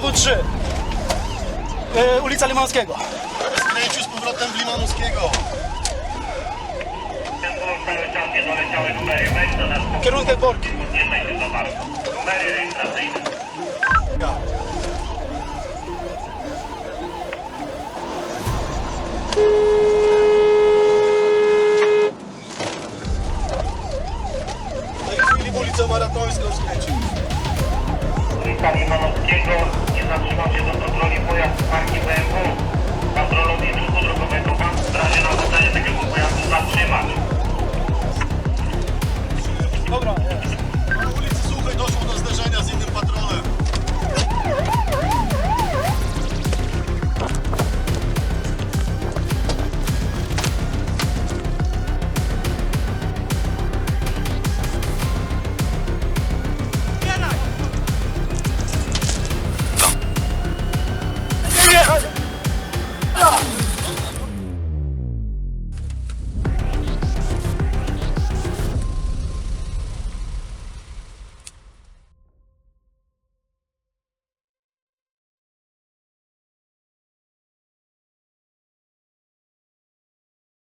BMW 3. E, ulica Limanskiego. Skręcił z powrotem w Limanowskiego. Kierunek Borki. Numery rejestracyjne. W tej chwili w ulicę Maratońską skręcił. Ulica Limanowskiego, nie zatrzymał się do kontroli